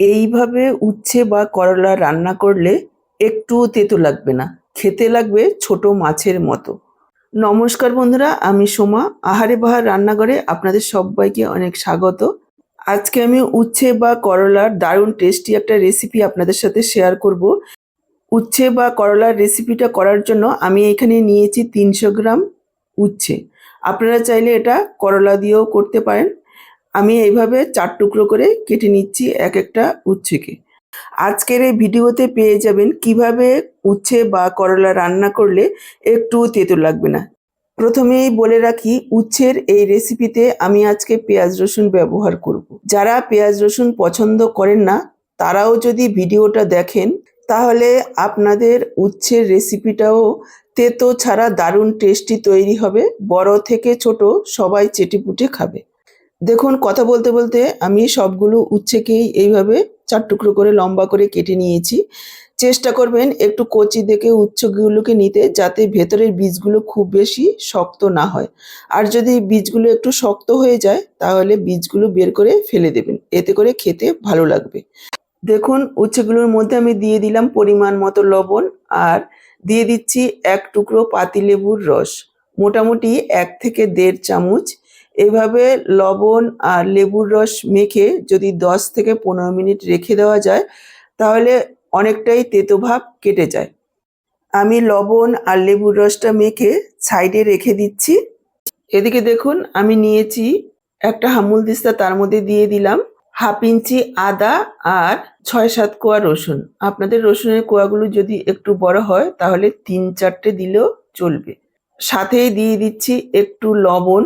এইভাবে উচ্ছে বা করলা রান্না করলে একটুও তেতো লাগবে না, খেতে লাগবে ছোট মাছের মতো। নমস্কার বন্ধুরা, আমি সোমা, আহারে বাহার রান্নাঘরে আপনাদের সবাইকে অনেক স্বাগত। আজকে আমি উচ্ছে বা করলার দারুণ টেস্টি একটা রেসিপি আপনাদের সাথে শেয়ার করব। উচ্ছে বা করলার রেসিপিটা করার জন্য আমি এখানে নিয়েছি তিনশো গ্রাম উচ্ছে। আপনারা চাইলে এটা করলা দিয়েও করতে পারেন। আমি এইভাবে চার টুকরো করে কেটে নিচ্ছি এক একটা উচ্ছেকে। আজকের এই ভিডিওতে পেয়ে যাবেন কীভাবে উচ্ছে বা করলা রান্না করলে একটু তেতো লাগবে না। প্রথমেই বলে রাখি, উচ্ছের এই রেসিপিতে আমি আজকে পেঁয়াজ রসুন ব্যবহার করব। যারা পেঁয়াজ রসুন পছন্দ করেন না, তারাও যদি ভিডিওটা দেখেন, তাহলে আপনাদের উচ্ছের রেসিপিটাও তেতো ছাড়া দারুণ টেস্টি তৈরি হবে, বড় থেকে ছোট সবাই চেটেপুটে খাবে। দেখুন, কথা বলতে বলতে আমি সবগুলো উচ্ছেকেই এইভাবে চার টুকরো করে লম্বা করে কেটে নিয়েছি। চেষ্টা করবেন একটু কচি দেখে উচ্ছগুলোকে নিতে যাতে ভেতরের বীজগুলো খুব বেশি শক্ত না হয়। আর যদি বীজগুলো একটু শক্ত হয়ে যায়, তাহলে বীজগুলো বের করে ফেলে দেবেন। এতে করে খেতে ভালো লাগবে। দেখুন উচ্ছেগুলোর মধ্যে আমি দিয়ে দিলাম পরিমাণ মতো লবণ আর দিয়ে দিচ্ছি এক টুকরো পাতিলেবুর রস। মোটামুটি এক থেকে দেড় চামচ এভাবে লবণ আর লেবুর রস মেখে যদি দশ থেকে পনেরো মিনিট রেখে দেওয়া যায়, তাহলে অনেকটাই তেতো ভাব কেটে যায়। আমি লবণ আর লেবুর রসটা মেখে সাইডে রেখে দিচ্ছি। এদিকে দেখুন, আমি নিয়েছি একটা হামুল দিস্তা, তার মধ্যে দিয়ে দিলাম হাফ ইঞ্চি আদা আর ছয় সাত কোয়া রসুন। আপনাদের রসুনের কোয়াগুলো যদি একটু বড় হয়, তাহলে তিন চারটে দিলেও চলবে। সাথেই দিয়ে দিচ্ছি একটু লবণ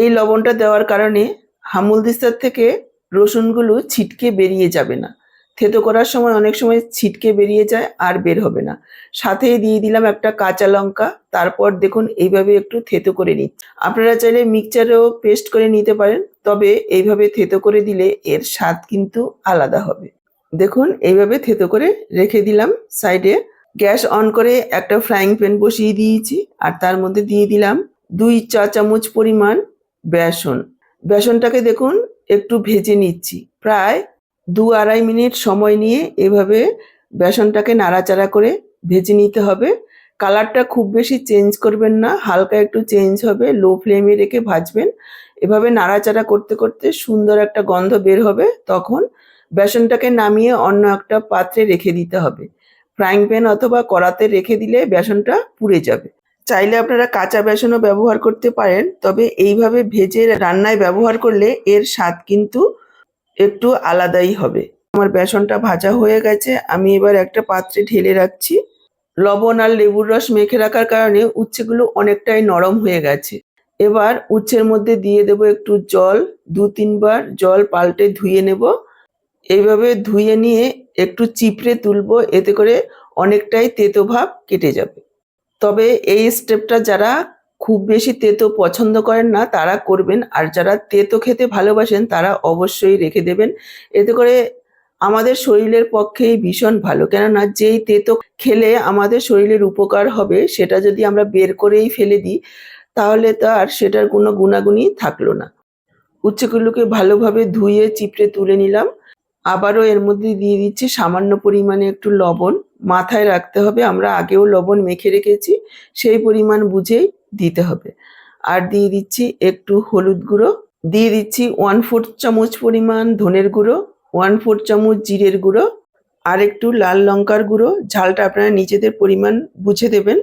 এই লবণটা দেওয়ার কারণে হামুল দিস্তার থেকে রসুনগুলো ছিটকে বেরিয়ে যাবে না। থেতো করার সময় অনেক সময় ছিটকে বেরিয়ে যায় আর বের হবে না। সাথেই দিয়ে দিলাম একটা কাঁচা লঙ্কা, তারপর দেখুন এইভাবে একটু থেতো করে নিই আপনারা চাইলে মিক্সচারেও পেস্ট করে নিতে পারেন, তবে এইভাবে থেতো করে দিলে এর স্বাদ কিন্তু আলাদা হবে। দেখুন এইভাবে থেতো করে রেখে দিলাম সাইডে। গ্যাস অন করে একটা ফ্রাইং প্যান বসিয়ে দিয়েছি, আর তার মধ্যে দিয়ে দিলাম দুই চা চামচ পরিমাণ বেসন। বেসনটাকে দেখুন, একটু ভেজে নিচ্ছি। প্রায় দু আড়াই মিনিট সময় নিয়ে এভাবে বেসনটাকে নাড়াচাড়া করে ভেজে নিতে হবে। কালারটা খুব বেশি চেঞ্জ করবেন না, হালকা একটু চেঞ্জ হবে, লো ফ্লেমে রেখে ভাজবেন। এভাবে নাড়াচাড়া করতে করতে সুন্দর একটা গন্ধ বের হবে, তখন বেসনটাকে নামিয়ে অন্য একটা পাত্রে রেখে দিতে হবে। ফ্রাইং প্যান অথবা কড়াতে রেখে দিলে বেসনটা পুড়ে যাবে। চাইলে আপনারা কাঁচা বেসনও ব্যবহার করতে পারেন, তবে এইভাবে ভেজে রান্নায় ব্যবহার করলে এর স্বাদ কিন্তু একটু আলাদাই হবে। আমার বেসনটা ভাজা হয়ে গেছে, আমি এবার একটা পাত্রে ঢেলে রাখছি। লবণ আর লেবুর রস মেখে রাখার কারণে উচ্ছেগুলো অনেকটাই নরম হয়ে গেছে। এবার উচ্ছের মধ্যে দিয়ে দেব একটু জল, দু তিনবার জল পাল্টে ধুয়ে নেব। এইভাবে ধুয়ে নিয়ে একটু চিপড়ে তুলব, এতে করে অনেকটাই তেতো ভাব কেটে যাবে। তবে এই স্টেপটা যারা খুব বেশি তেতো পছন্দ করেন না, তারা করবেন। আর যারা তেতো খেতে ভালোবাসেন, তারা অবশ্যই রেখে দেবেন। এতে করে আমাদের শরীরের পক্ষেই ভীষণ ভালো। কেননা যেই তেতো খেলে আমাদের শরীরের উপকার হবে, সেটা যদি আমরা বের করেই ফেলে দিই, তাহলে তো আর সেটার কোনো গুণাগুণই থাকল না। উচ্ছেগুলোকে ভালোভাবে ধুয়ে, চিপড়ে তুলে নিলাম। আবারও এর মধ্যে দিয়ে দিচ্ছি সামান্য পরিমাণে একটু লবণ। মাথায় রাখতে হবে, আমরা আগেও লবণ মেখে রেখেছি, সেই পরিমাণ বুঝেই দিতে হবে। আর দিয়ে দিচ্ছি একটু হলুদ গুঁড়ো, দিয়ে দিচ্ছি ওয়ান ফোর চামচ পরিমাণ ধনের গুঁড়ো ওয়ান ফোর চামচ জিরের গুঁড়ো, আর একটু লাল লঙ্কার গুঁড়ো, ঝালটা আপনারা নিজেদের পরিমাণ বুঝে দেবেন।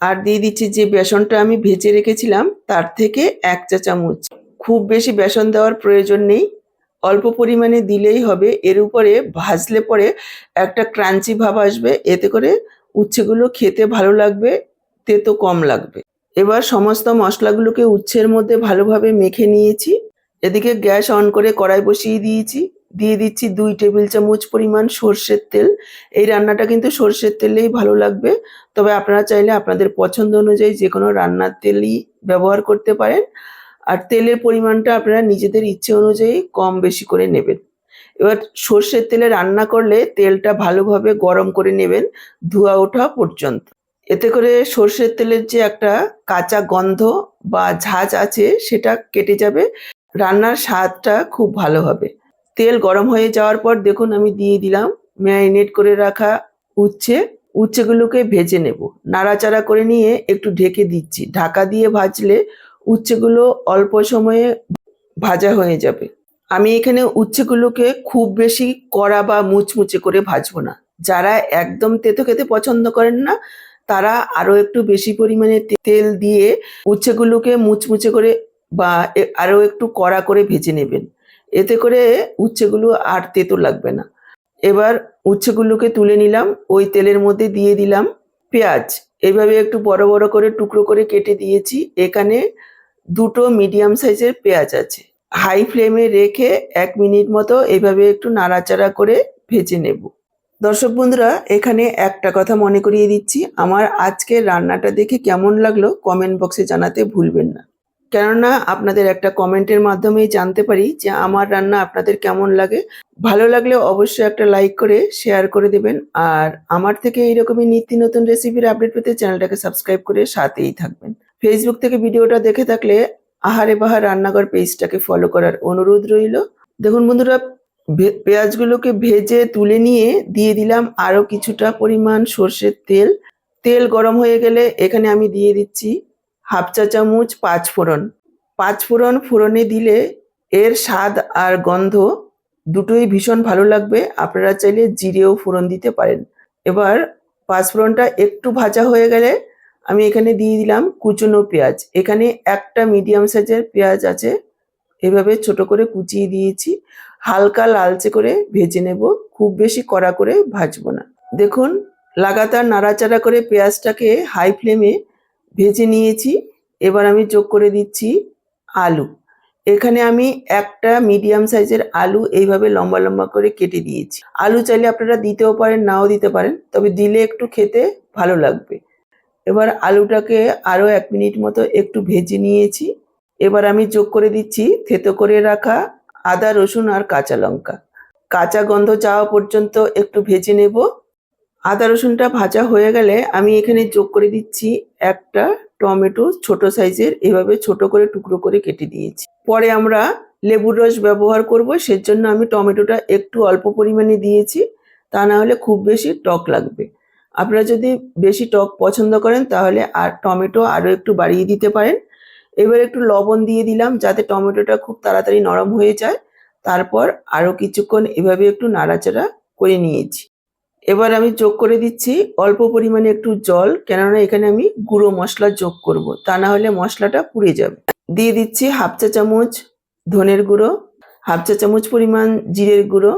আর দিয়ে দিচ্ছি যে বেসনটা আমি ভেজে রেখেছিলাম, তার থেকে এক চা চামচ। খুব বেশি বেসন দেওয়ার প্রয়োজন নেই অল্প পরিমাণে দিলেই হবে। এর উপরে ভাজলে পরে একটা ক্রাঞ্চি ভাব আসবে। এতে করে উচ্ছেগুলো খেতে ভালো লাগবে, তেতো কম লাগবে। এবার সমস্ত মশলাগুলোকে উচ্ছের মধ্যে ভালোভাবে মেখে নিয়েছি। এদিকে গ্যাস অন করে কড়াই বসিয়ে দিয়েছি। দিয়ে দিচ্ছি দুই টেবিল চামচ পরিমাণ সর্ষের তেল। এই রান্নাটা কিন্তু সর্ষের তেলেই ভালো লাগবে। তবে আপনারা চাইলে আপনাদের পছন্দ অনুযায়ী যে কোনো রান্নার তেলই ব্যবহার করতে পারেন। আর তেলের পরিমাণটা আপনারা নিজেদের ইচ্ছে অনুযায়ী কম বেশি করে নেবেন। এবার সর্ষের তেলে রান্না করলে তেলটা ভালোভাবে গরম করে নেবেন ধোয়া ওঠা পর্যন্ত। এতে করে সর্ষের তেলের যে একটা কাঁচা গন্ধ বা ঝাঁজ আছে সেটা কেটে যাবে, রান্নার স্বাদটা খুব ভালো হবে। তেল গরম হয়ে যাওয়ার পর দেখুন আমি দিয়ে দিলাম ম্যারিনেট করে রাখা উচ্ছে। উচ্ছেগুলোকে ভেজে নেব। নাড়াচাড়া করে নিয়ে একটু ঢেকে দিচ্ছি। ঢাকা দিয়ে ভাজলে উচ্ছেগুলো অল্প সময়ে ভাজা হয়ে যাবে। আমি এখানে উচ্ছেগুলোকে খুব বেশি কড়া বা মুচমুচে করে ভাজবো না। যারা একদম তেতো খেতে পছন্দ করেন না, তারা আরও একটু বেশি পরিমাণে তেল দিয়ে উচ্ছেগুলোকে মুচমুচে করে বা এ- আরও একটু কড়া করে ভেজে নেবেন। এতে করে উচ্ছেগুলো আর তেতো লাগবে না। এবার উচ্ছেগুলোকে তুলে নিলাম, ওই তেলের মধ্যে দিয়ে দিলাম পেঁয়াজ। এভাবে একটু বড় বড় করে টুকরো করে কেটে দিয়েছি। এখানে দুটো মিডিয়াম সাইজের পেঁয়াজ আছে। হাই ফ্লেমে রেখে এক মিনিট মতো এভাবে একটু নাড়াচাড়া করে ভেজে নেব। দর্শক বন্ধুরা, এখানে একটা কথা মনে করিয়ে দিচ্ছি। আমার আজকের রান্নাটা দেখে কেমন লাগল কমেন্ট বক্সে জানাতে ভুলবেন না। কেননা, আপনাদের একটা কমেন্টের মাধ্যমেই জানতে পারি যে আমার রান্না আপনাদের কেমন লাগে। ভালো লাগলে অবশ্যই একটা লাইক করে শেয়ার করে দেবেন। আর আমার থেকে এইরকমই নিত্য নতুন রেসিপির আপডেট পেতে চ্যানেলটাকে সাবস্ক্রাইব করে সাথেই থাকবেন। ফেসবুক থেকে ভিডিওটা দেখে থাকলে আহারে বাহার রান্নাঘর পেজটাকে ফলো করার অনুরোধ রইল। দেখুন বন্ধুরা পেঁয়াজগুলোকে ভেজে তুলে নিয়ে দিয়ে দিলাম আরও কিছুটা পরিমাণ সর্ষের তেল। তেল গরম হয়ে গেলে এখানে আমি দিয়ে দিচ্ছি হাফ চা চামচ পাঁচ ফোড়ন। পাঁচ ফোড়ন ফোড়নে দিলে এর স্বাদ আর গন্ধ দুটোই ভীষণ ভালো লাগবে। আপনারা চাইলে জিরেও ফোড়ন দিতে পারেন। এবার পাঁচ ফোড়নটা একটু ভাজা হয়ে গেলে আমি এখানে দিয়ে দিলাম কুচনো পেঁয়াজ। এখানে একটা মিডিয়াম সাইজের পেঁয়াজ আছে, এভাবে ছোট করে কুচিয়ে দিয়েছি। হালকা লালচে করে ভেজে নেব, খুব বেশি কড়া করে ভাজবো না। দেখুন, লাগাতার নাড়াচাড়া করে পেঁয়াজটাকে হাই ফ্লেমে ভেজে নিয়েছি। এবার আমি যোগ করে দিচ্ছি আলু। এখানে আমি একটা মিডিয়াম সাইজের আলু এইভাবে লম্বা লম্বা করে কেটে দিয়েছি। আলু চাইলে আপনারা দিতেও পারেন, নাও দিতে পারেন, তবে দিলে একটু খেতে ভালো লাগবে। এবার আলুটাকে আরও এক মিনিট মতো একটু ভেজে নিয়েছি। এবার আমি যোগ করে দিচ্ছি থেতো করে রাখা আদা, রসুন আর কাঁচা লঙ্কা। কাঁচা গন্ধ যাওয়া পর্যন্ত একটু ভেজে নেব। আদা, রসুনটা ভাজা হয়ে গেলে আমি এখানে যোগ করে দিচ্ছি একটা টমেটো ছোট সাইজের, এভাবে ছোট করে টুকরো করে কেটে দিয়েছি। পরে আমরা লেবুর রস ব্যবহার করব, সেজন্য আমি টমেটোটা একটু অল্প পরিমাণে দিয়েছি। তা না হলে খুব বেশি টক লাগবে। আপনারা যদি বেশি টক পছন্দ করেন, তাহলে আর টমেটো আরও একটু বাড়িয়ে দিতে পারেন। এবার একটু লবণ দিয়ে দিলাম, যাতে টমেটোটা খুব তাড়াতাড়ি নরম হয়ে যায়। তারপর আরও কিছুক্ষণ এভাবে একটু নাড়াচাড়া করে নিয়েছি। এবার আমি যোগ করে দিচ্ছি অল্প পরিমাণে একটু জল, কেননা এখানে আমি গুঁড়ো মশলা যোগ করব, তা না হলে মশলাটা পুড়ে যাবে। দিয়ে দিচ্ছি হাফ চা চামচ ধনের গুঁড়ো, হাফ চা চামচ পরিমাণ জিরের গুঁড়ো,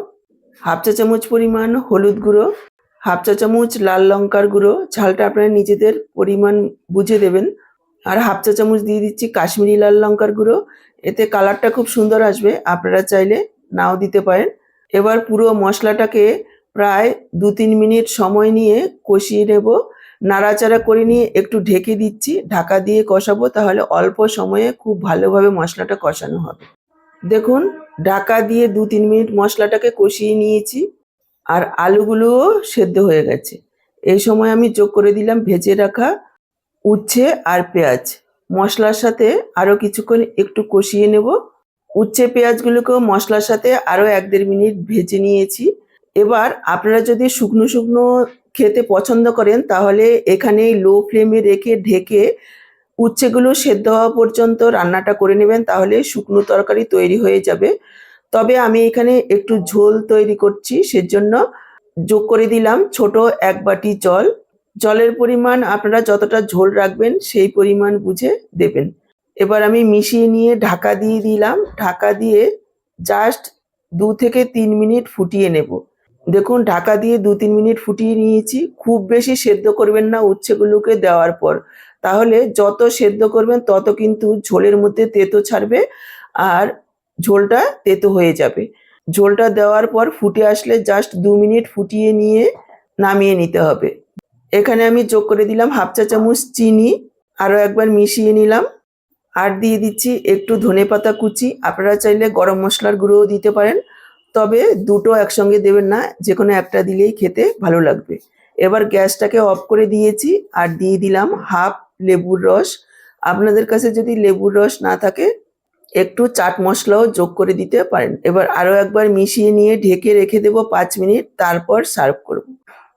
হাফ চা চামচ পরিমাণ হলুদ গুঁড়ো হাফ চা চামচ লাল লঙ্কার গুঁড়ো, ঝালটা আপনারা নিজেদের পরিমাণ বুঝে দেবেন। আর হাফ চা চামচ দিয়ে দিচ্ছি কাশ্মীরি লাল লঙ্কার গুঁড়ো। এতে কালারটা খুব সুন্দর আসবে, আপনারা চাইলে নাও দিতে পারেন। এবার পুরো মশলাটাকে প্রায় দু তিন মিনিট সময় নিয়ে কষিয়ে নেব। নাড়াচাড়া করে নিয়ে একটু ঢেকে দিচ্ছি, ঢাকা দিয়ে কষাবো, তাহলে অল্প সময়ে খুব ভালোভাবে মশলাটা কষানো হবে। দেখুন, ঢাকা দিয়ে দু তিন মিনিট মশলাটাকে কষিয়ে নিয়েছি। আর আলুগুলোও সেদ্ধ হয়ে গেছে। এই সময় আমি যোগ করে দিলাম ভেজে রাখা উচ্ছে আর পেঁয়াজ। মশলার সাথে আরও কিছুক্ষণ একটু কষিয়ে নেব। উচ্ছে পেঁয়াজগুলোকেও মশলার সাথে আরও এক দেড় মিনিট ভেজে নিয়েছি। এবার আপনারা যদি শুকনো শুকনো খেতে পছন্দ করেন, তাহলে এখানে লো ফ্লেমে রেখে ঢেকে উচ্ছেগুলো সেদ্ধ হওয়া পর্যন্ত রান্নাটা করে নেবেন, তাহলে শুকনো তরকারি তৈরি হয়ে যাবে। তবে আমি এখানে একটু ঝোল তৈরি করছি, সেজন্য যোগ করে দিলাম ছোট এক বাটি জল। জলের পরিমাণ আপনারা যতটা ঝোল রাখবেন সেই পরিমাণ বুঝে দেবেন। এবার আমি মিশিয়ে নিয়ে ঢাকা দিয়ে দিলাম। ঢাকা দিয়ে জাস্ট দু থেকে তিন মিনিট ফুটিয়ে নেব। দেখুন, ঢাকা দিয়ে দু তিন মিনিট ফুটিয়ে নিয়েছি। খুব বেশি সেদ্ধ করবেন না উচ্ছেগুলোকে দেওয়ার পর। তাহলে যত সেদ্ধ করবেন তত কিন্তু ঝোলের মধ্যে তেতো ছাড়বে। আর ঝোলটা তেতো হয়ে যাবে। ঝোলটা দেওয়ার পর ফুটে আসলে জাস্ট দু মিনিট ফুটিয়ে নিয়ে নামিয়ে নিতে হবে। এখানে আমি যোগ করে দিলাম হাফ চা চামচ চিনি আরও একবার মিশিয়ে নিলাম। আর দিয়ে দিচ্ছি একটু ধনেপাতা কুচি। আপনারা চাইলে গরম মশলার গুঁড়োও দিতে পারেন। তবে দুটো একসঙ্গে দেবেন না যে কোনো একটা দিলেই খেতে ভালো লাগবে। এবার গ্যাসটাকে অফ করে দিয়েছি আর দিয়ে দিলাম হাফ লেবুর রস। আপনাদের কাছে যদি লেবুর রস না থাকে একটু চাট মশলাও যোগ করে দিতে পারেন। এবার আরও একবার মিশিয়ে নিয়ে ঢেকে রেখে দেবো পাঁচ মিনিট, তারপর সার্ভ করব।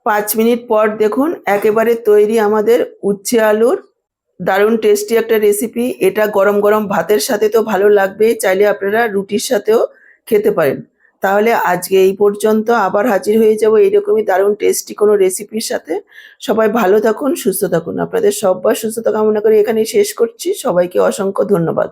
পাঁচ মিনিট পর দেখুন একেবারে তৈরি আমাদের উচ্ছে আলুর। দারুণ টেস্টি একটা রেসিপি এটা গরম গরম ভাতের সাথে তো ভালো লাগবে, চাইলে আপনারা রুটির সাথেও খেতে পারেন। তাহলে আজকে এই পর্যন্ত আবার হাজির হয়ে যাব এইরকমই দারুণ টেস্টি কোনো রেসিপির সাথে। সবাই ভালো থাকুন, সুস্থ থাকুন। আপনাদের সব্বার সুস্থতা কামনা করে এখানেই শেষ করছি। সবাইকে অসংখ্য ধন্যবাদ।